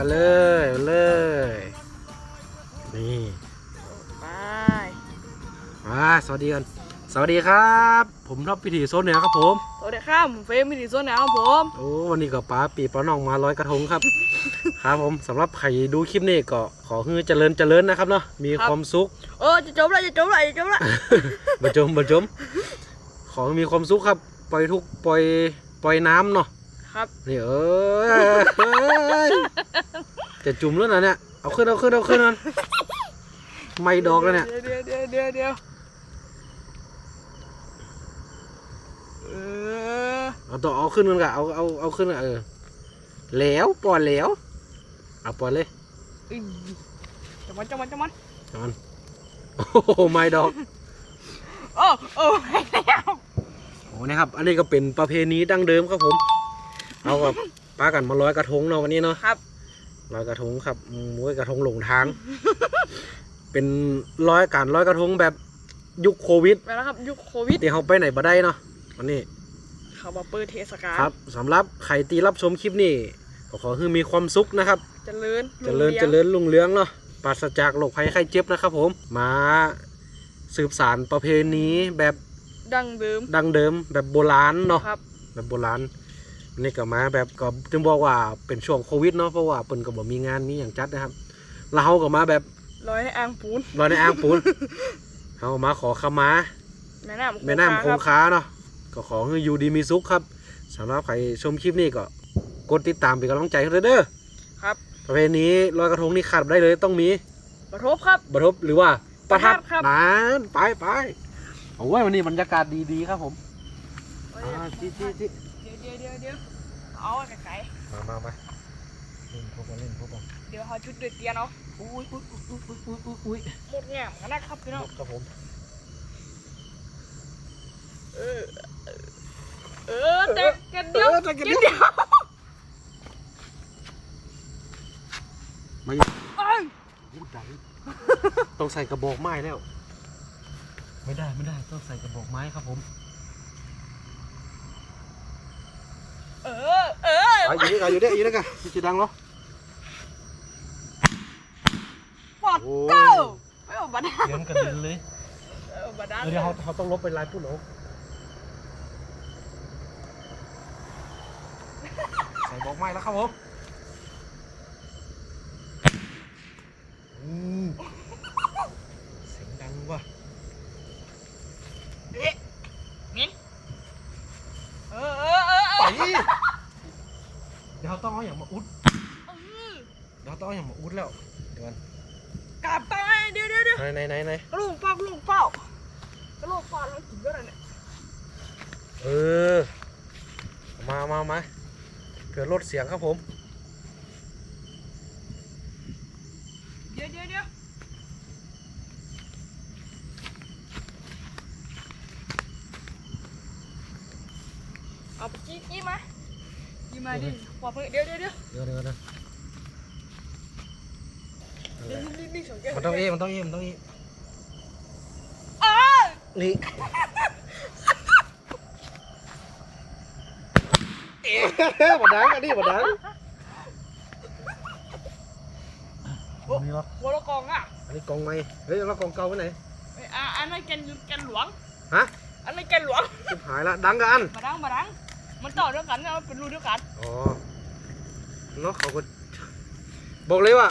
มาเลยมาเลย นี่ไปมาสวัสดีกัน สวัสดีครับ ผมท็อปพิธีโซนเหนือครับผม สวัสดีครับผมเฟรมมิติโซนแนวครับผมโอ้วันนี้ก็ป้าปีป้าน้องมาลอยกระทงครับ ครับผมสำหรับใครดูคลิปนี้ก็ขอให้เจริญเจริญนะครับเนาะมีความสุข เออจะจบแล้วจะจบแล้วจะจบแล้วบรรจมบรรจม ขอให้มีความสุขครับ ปล่อยทุกข์ปล่อยปล่อยน้ำเนาะ ครับนี่เอ้ยเอ้ยจะจุ่มแล้วนะเนี่ยเอาขึ้นเอาขึ้นเอาขึ้นนั่นไม่ดอกแล้วเนี่ยเดี๋ยวเดี๋ยวเดี๋ยวเดี๋ยวเออเอาต่อเอาขึ้นกันกะเอาเอาเอาขึ้นกันเออแล้วปล่อยแล้วเอาปล่อยเลยอึ้ยจังมันจังมันจังมันจอนโอ้โหไม่ดอกโอ้โอ้ให้แล้วโอ้นะครับ อันนี้ก็เป็นประเพณีดั้งเดิมครับผม เอากับป้ากันมาลอยกระทงเนาะวันนี้เนาะครับลอยกระทงครับมวยกระทงหลงทาง เป็นลอยการลอยกระทงแบบยุคโควิดไปแล้วครับยุคโควิดที่เขาไปไหนบ่ได้เนาะวันนี้เขามาเปิดเทศกาลครับสำหรับใครตีรับชมคลิปนี้ก็ขอให้มีความสุขนะครับเจริญเจริญเจริญรุ่งเรืองเนาะปราศจากโรคภัยไข้เจ็บนะครับ ผมมาสืบสารประเพณีแบบดังเดิมดังเดิมแบบโบราณเนาะครับแบบโบราณ นี่ก็มาแบบก็จึงบอกว่าเป็นช่วงโควิดเนาะเพราะว่าเปิ่นก็บ่มีงานมีอย่างจัดนะครับแล้วเราก็มาแบบลอยในอ่างปูนลอยในอ่างปูนเรามาขอขมาแม่น้ำแม่น้ำคคงรับคาเนาะก็ขอให้อยู่ดีมีสุขครับสำหรับใครชมคลิปนี้ก็กดติดตามเป็นกำลังใจให้ด้วยเด้อครับ ประเพณีลอยกระทงนี่ขาดไม่ได้เลยต้องมีปฐบครับบรรทบหรือว่าประทัดประทัดครับนานไปไปโอ้ยวันนี้บรรยากาศดีๆครับผมอ่าจิจิจิเดี๋ยวเดี๋ยวเดี๋ยวเดี๋ยวเอาไกลมามามาเล่นพวกมาเล่นพวกมาๆเดี๋ยวเขาจุดเดือดเตียนเอาอุ้ยอุ้ยอุ้ยอุ้ยอุ้ยอุ้ยอุ้ยหมดแง่มกันนะครับพี่น้องครับผมเออเออแต่กันเดียวออแต่กันเดียวเดียวมาเอ้ยพูดดังต้องใส่กระบอกไม้แล้ว ไม่ได้ไม่ได้ต้องใส่กระบอกไม้ครับผม เออ เออไปอยู่นี่กันอยู่นี่อยู่นี่กันจะดังเหรอปอดโอ้เก้ายไม่เอาบัตรเสียงกระเด็นเลยเออบัตรเดี๋ยวเขาเขาต้องลบไปลายปุ่นโอ้ใส่บอกไม้แล้วครับผมอืมเสียงดังว่ะ เออเออเออ ไปเดี๋ยวเขาต้องเอาอย่างมาอุด เดี๋ยวเขาต้องเอาอย่างมาอุดแล้ว เดี๋ยวกัน กลับไปเดี๋ยวเดี๋ยวเดี๋ยว ไหนไหนไหนไหนกระลูกเป้ากระลูกเป้ากระลูกเป้าแล้วกินก็ได้เนี่ยเออ มามามาเกิดลดเสียงครับผม เดี๋ยวเดี๋ยวเดี๋ยวเอาไปจี้จี้มาจี้มาดิปอบเพื่อนเดี๋ยวเดี๋ยวเดี๋ยวเดี๋ยวเดี๋ยวนะเดี๋ยวนี่นี่สองแก้วมันต้องเอมันต้องเอมันต้องเออ้า นี่เอ๊ะบดังอันนี้บดังนี่เหรอหัวละกองอะอันนี้กองไม้เฮ้ยแล้วกองเก่าไปไหนเอ้ยอะอันนั้นแกนแกนหลวง ฮะอันนั้นแกนหลวง ชิบหายละดังกันมาดังมาดัง มันต่อเดียวกันนะมันเป็นรูเดียวกันอ๋อเนาะเขาก็บอกเลยว่า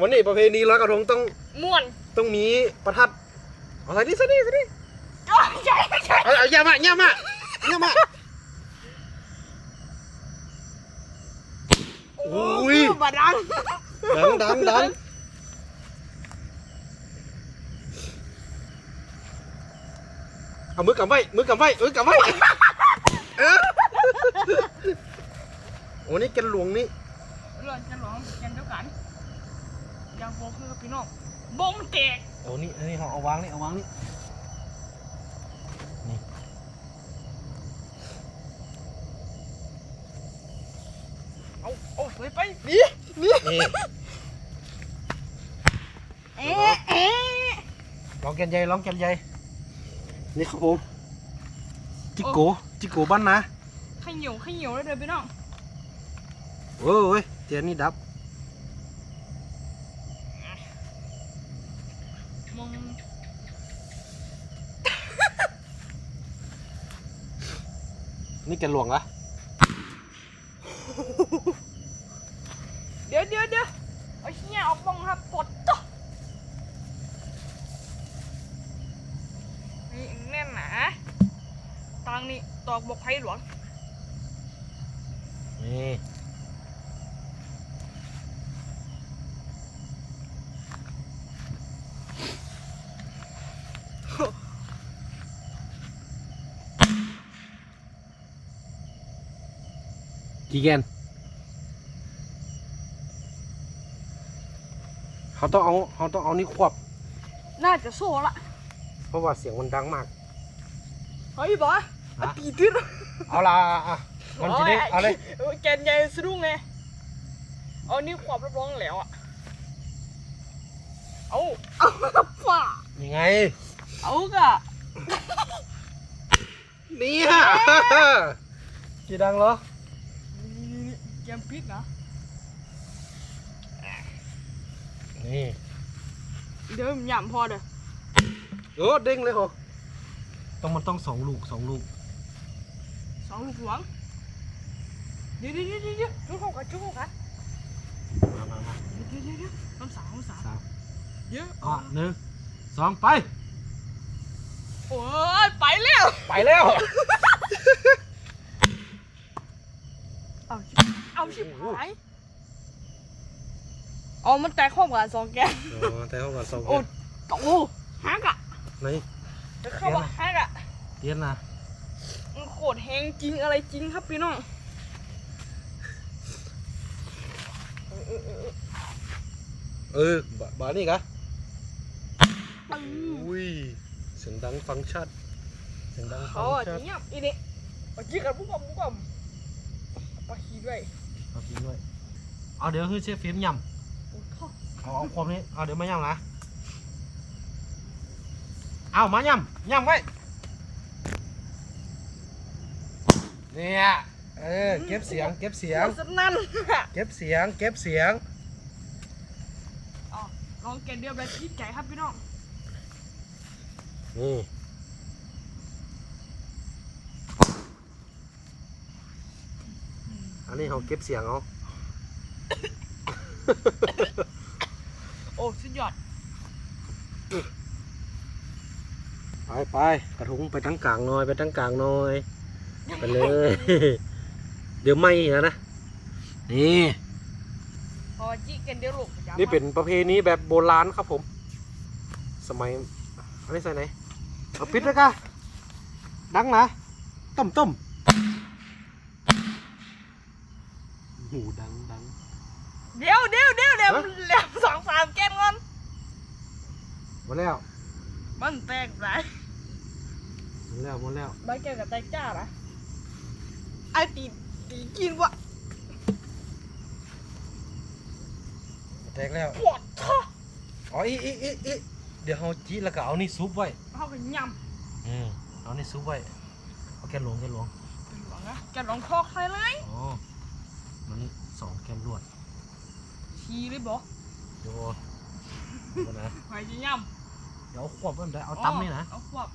วันนี้ประเพณีลอยกระทงต้องม่วน ต้องมีประทัดเอาใส่ดิใส่ดิใส่ดิ อ้าวใช่ใช่เอาเอาอย่ามาอย่ามาอย่ามาโอ้อุ้ยมาดังดังดังดังเอามือกำไว้มือกำไว้มือกำไว้เออโอ้นี่แกนหลวงนี่เรื่องแกนหลวงแกนเดียวกันอยังโฟคือพี่น้องบงแตกโอ้นี่นี่เขาเอาวางนี่เอาวางนี่ เอาเอา ไปไปนี่นี่นี่เอ๊ะเอ๊ะลองแกนใหญ่ลองแกนใหญ่นี่ครับผมจิโกจิโกบ้านนะขขยิวขยิวเลยเด้อพี่น้องโอ้ยเตียนนี่ดับมองนี่แกหลวงอะ เดี๋ยวเดี๋ยวเดี๋ยวเอาเหี้ยเอาบ้องครับปลดต่อนี่แน่นหนาตังนี่ต อกบกไผ่หลวง นี่กี่แกนเขาต้องเอาเขาต้องเอานี่ควบ น่าจะโซ่ละ เพราะว่าเสียงมันดังมาก เฮ้ยบอ ฮะอะตีติดเอาละอะมันจะได้เอาเลยโยแกนใหญ่สะดุ้งไงเอานี่ขวบรับรองแล้วอะ เอาเอาฝ่ายังไงเอากะนี่ฮะกี่ดังเหรอนี่ๆๆเกมพลิกนะนี่เดี๋ยวหย่ำพอเด้อ โอ้เด้งเลยเหรอต้องมันต้องสองลูกสองลูก สองลูกหลวงเดี๋ยวเดี๋ยวเดี๋ยวเดี๋ยวจุกเข้ากันจุกเข้ากันมามามาเดี๋ยวเดี๋ยวเดี๋ยวเดี๋ยวน้ำสาวน้ำสาวสามเยอะอะหนึ่งสองไป โอ้ยไปแล้วไปแล้วเอาชิบเอาชิบหายเอามันแตกข้อมกันสองแกนอ๋อแต่เขาก่อนสองโอ้โอ้ฮักอะไหนจะเข้ามาฮักอะเตียนนะ มันโคตรแหงจริงอะไรจริงครับพี่น้องเออเออเออเออบาบานี่กะปึ้งอุ้ยเสียงดังฟังชัดเสียงดังฟัเขางอะชัดเงียบอีนี่มาจี้กันปุ๊บปั๊บปุ๊บปั๊บปาขี้ด้วยเอากินด้วยเอาเดี๋ยวคือเชฟฟิล์มยโอ้ท่อำเอาเอาความนี้เอาเดี๋ยวมายำนะเอามายำยำไว้ เนี่ยเออเก็บเสียง เก็บเสียงโคตรสนั่นเก็บเสียง เก็บเสียง อ๋อลองแกนเดียวแบบยิ่งใหญ่ครับพี่น้องนี่อันนี้เขาเก็บเสียงเอาโอ้สุดยอดไปไปกระทุงไปตั้งกลางหน่อยไปตั้งกลางหน่อย ไปเลย เดี๋ยวไม่นะนะ นี่ พอจี้แกนเดียวลูกประจำนี่เป็นประเพณีแบบโบราณครับผม สมัยอันนี้ใส่ไหนเอาปิดแล้วกะดังนะต้มต้มหูดังดังเดี๋ยวเดี๋ยวเดี๋ยวเดี๋ยวฮะเดี๋ยวสองสามแกนก่อนหมดแล้วมันแตกหลายหมดแล้วหมดแล้วใบแกนกับแตกจ้าละ ไอตีตีกินวะแตกแล้วปวดท่ออ๋ออีอีอีอีเดี๋ยวเขาจีแล้วก็เอานี่ซุปไว้เขาก็ยอืมเอานี่ซุปไว้เอาแกนหลวงแกนหลวงำเป็นหลวงนะแกนหลวงทอกใครเลยอ๋อมันสองแกนรวดชีเลยบอกเดี๋ยวเดี๋ยวนะใครจะยำเดี๋ยวเอาขวบมันได้เอาตั้มนี่นะเอาขวบ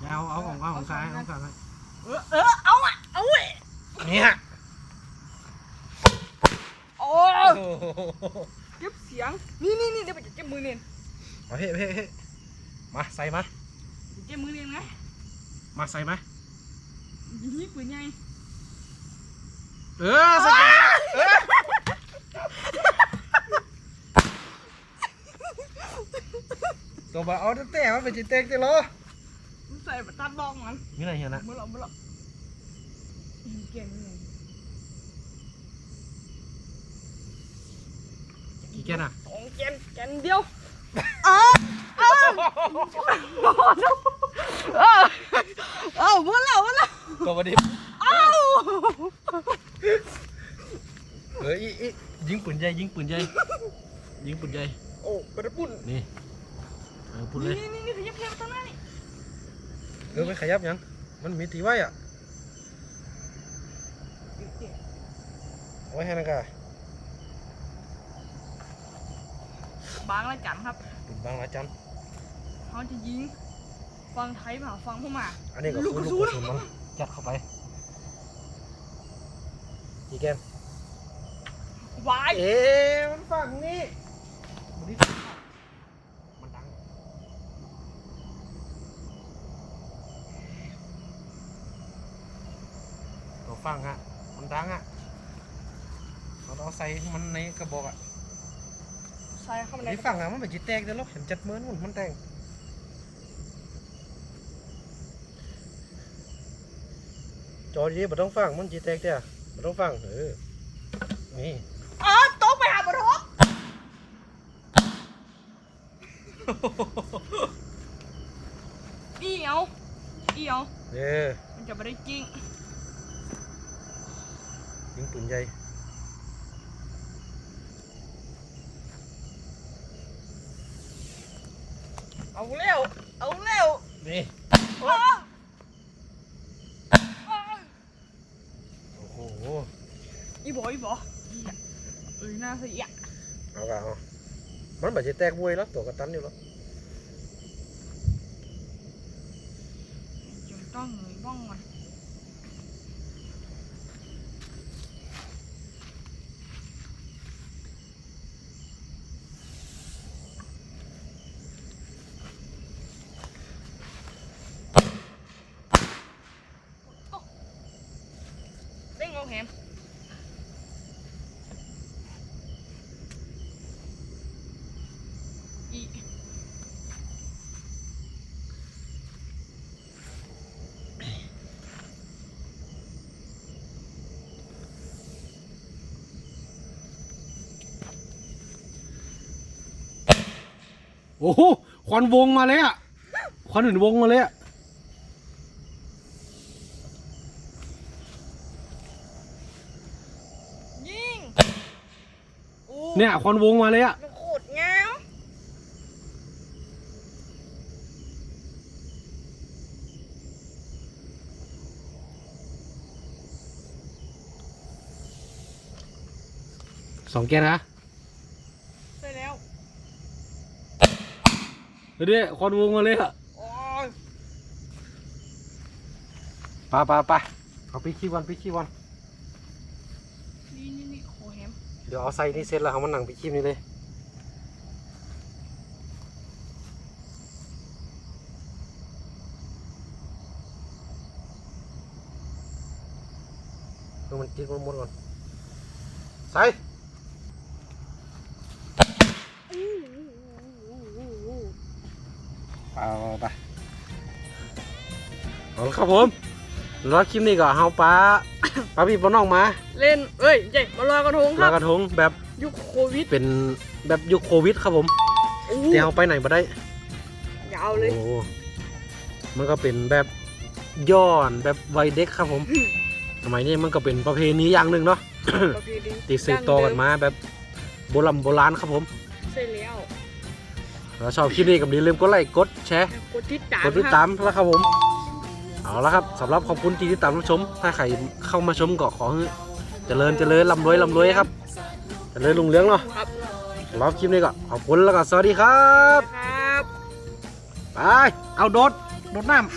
อย่าเอาเอาของเอาของกายเอาของกายเออเออเอา อะเอาเว้ยเนี่ยโอ้โอ้โหเก็บเสียง นี่นี่นี่เดี๋ยวไปเก็บมือเนียนเอาเฮ้เฮ้เฮ้มาใส่มาเก็บมือเนียนไงมาใส่มานี่ปืนใหญ่เออใส่มาเออตัวบ่าเอาแต่มันเป็นจิตเต็กจิเหรอมันใส่มาตัดบองมันมีอะไรเหี้ยนะเมื่อหรอเมื่อหรอ เก่งเลยกี่แกนอะของแกนแกนเดียวเออเออเออเออเมื่อแล้วเมื่อแล้วตัวบดิบเอ้าเอออีอียิงปืนใหญ่ยิงปืนใหญ่ยิงปืนใหญ่โอ้กระปุ่นนี่เออพูดเลยนี่นี่นี่ขยับขยับตั้งหน้านี่เออไม่ขยับยังมันมีตีไว้อะ ไว้ให้นะกะบางละจันครับปิดบังละจันเขาจะยิงฟังไทยมาฟังพม่าอันนี้ก็ลูคืกอกระลูสุกนกระสุนมันจัดเข้าไปอีแกนวายเอ๊ะมันฝั่งนี้มันนี่มันดังตัวฟังอะมันดังอะเราต้อง ใส่มันในกระบอกอะใส่เข้ามาในในฟังอะมันเป็นจิตแตกเด้อลูกเห็นจัดเหมือนมันมันแตงจอดีๆบ่ต้องฟังมันจิตแตกเด้อบ่ต้องฟังเออนี่อ๋อตกไปหาบรถอีเอาอีเอาเด้อมันจะไม่ได้จริงยิงปืนใหญ่ เอาเร็ว เอาเร็วนี่อ้าวอ้าวโอ้โหอีบออีบออีอะเอ้ยน่าเสียเอากะเอามันบ่จิแตกบวยแล้วตัวกระตันอยู่แล้วจึงต้องเหนื่อยบ้องมัน โอ้โหควันวงมาเลยอะควันอื่นวงมาเลยอะยิงโอ้เนี่ยควันวงมาเลยอะมันโคตรงามสองแก้วนะ ใช่แล้ว เดี๋ยวควันวงมาเลยอะโอ้ยไปไปไปเอาพี่ขี้วันพี่ขี้วันนี่นี่นี่โคแฮมเดี๋ยวเอาใส่นี่เสร็จแล้วเอามานั่งพี่ขี้นี่เลยดูมันจิกมันหมดก่อนใส่ เอาไปเอาละครับผมรอคลิปนี้ก็เฮาป้า ป้าพี่ป้าน้องมาเล่นเอ้ยเจ๊มาลอยกระทงคลอรัยบกระทงแบบยุคโควิดเป็นแบบยุคโควิดครับผมโอ้แต่เฮาไปไหนมาได้ ยาวเลย โอ้ มันก็เป็นแบบย้อนแบบวัยเด็กครับผม สมัยนี้มันก็เป็นประเพณีอย่างหนึ่งเนาะ ประเพณีติดสืบต่อกันมาแบบโบราณโบราณครับผม ใช่แล้ว ถ้าชอบคลิปนี้ก็อย่าลืมกดไลค์กดแชร์กดติดตามกดติดตามแล้วครับผม เอาละครับสำหรับขอบคุณที่ติดตามรับชม ถ้าใครเข้ามาชมก็ขอให้เจริญเจริญร่ำรวยร่ำรวยครับเจริญรุ่งเรืองเนาะครับสำหรับคลิปนี้ก็ขอบคุณแล้วก็สวัสดีครับครับไปเอาโดดโดดน้ำ